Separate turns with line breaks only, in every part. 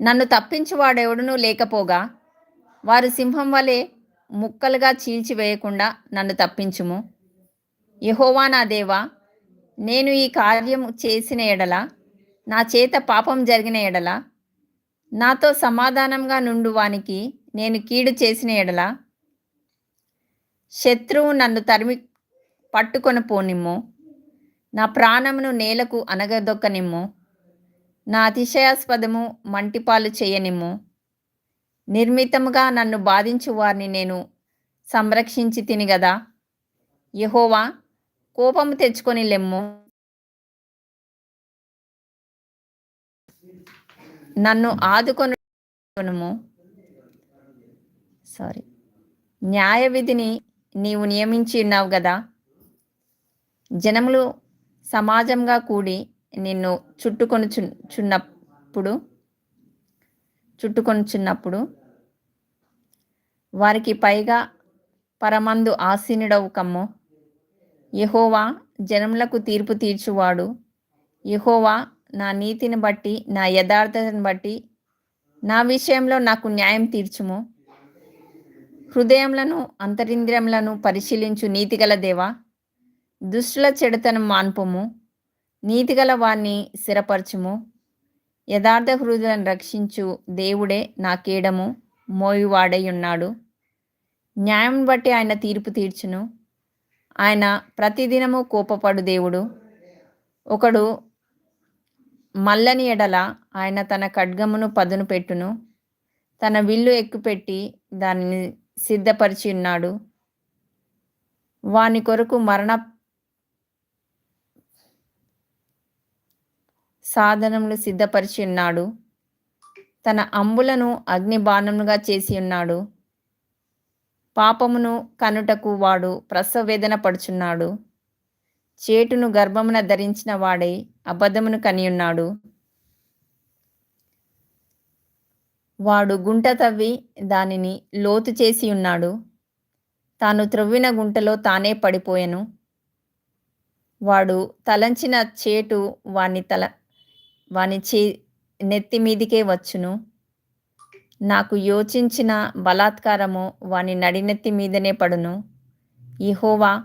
నన్ను తప్పించువాడెవడునూ లేకపోగా? వారు సింహం వలె ముక్కలుగా చీల్చివేయకుండా నన్ను తప్పించుము. యహోవా నా దేవా నేను ఈ కార్యం చేసిన ఎడల నా చేత పాపం జరిగిన ఎడల నాతో సమాధానంగా నుండు వానికి నేను కీడు చేసిన ఎడల శత్రువు నన్ను తరిమి పట్టుకొని పోనిమ్ము. నా ప్రాణమును నేలకు అనగదొక్కనిమ్ము నా అతిశయాస్పదము మంటిపాలు చేయనిమ్ము. నిర్మితముగా నన్ను బాధించు వారిని నేను సంరక్షించి తిని గదా. యహోవా కోపము తెచ్చుకొని లెమ్ము. నన్ను ఆదుకొనుము సారీ. న్యాయ విధిని నీవు నియమించి ఉన్నావు కదా జనములు సమాజంగా కూడి నిన్ను చుట్టుకొని చున్నప్పుడు చుట్టుకొనుచున్నప్పుడు వారికి పైగా పరమందు ఆసీనుడవు కమ్ము. యహోవా జనములకు తీర్పు తీర్చువాడు. యహోవా నా నీతిని బట్టి నా యథార్థతను బట్టి నా విషయంలో నాకు న్యాయం తీర్చుము. హృదయములను అంతరింద్రియములను పరిశీలించు నీతిగల దేవా దుష్టుల చెడుతను మాన్పము నీతిగల వారిని స్థిరపరచుము. యథార్థ హృదయాలను రక్షించు దేవుడే నా కీడము మోయువాడై ఉన్నాడు న్యాయం బట్టి ఆయన తీర్పు తీర్చును. ఆయన ప్రతిదినము కోపపడు దేవుడు. ఒకడు మల్లని ఎడల ఆయన తన ఖడ్గమును పదును పెట్టును. తన విల్లు ఎక్కుపెట్టి దానిని సిద్ధపరిచి ఉన్నాడు వాని కొరకు మరణ సాధనములు సిద్ధపరిచి ఉన్నాడు. తన అంబులను అగ్ని బాణములుగా చేసి ఉన్నాడు. పాపమును కనుటకు వాడు ప్రసవేదన పడుచున్నాడు. చేటును గర్భమున ధరించిన వాడై అబద్ధమును కనియున్నాడు. వాడు గుంట తవ్వి దానిని లోతు చేసి ఉన్నాడు. తాను త్రవ్విన గుంటలో తానే పడిపోయాను. వాడు తలంచిన చేటు వాణ్ణి తల వాని చే నెత్తి మీదికే వచ్చును. నాకు యోచించిన బలాత్కారము వాని నడినెత్తి మీదనే పడును. ఇహోవా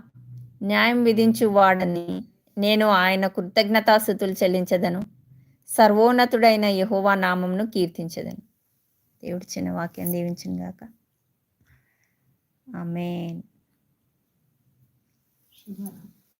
న్యాయం విధించువాడని నేను ఆయన కృతజ్ఞతాస్థుతులు చెల్లించదను. సర్వోన్నతుడైన యహోవా నామంను కీర్తించదను. దేవుడు చిన్న వాక్యం దీవించిన గాక. ఆమెన్.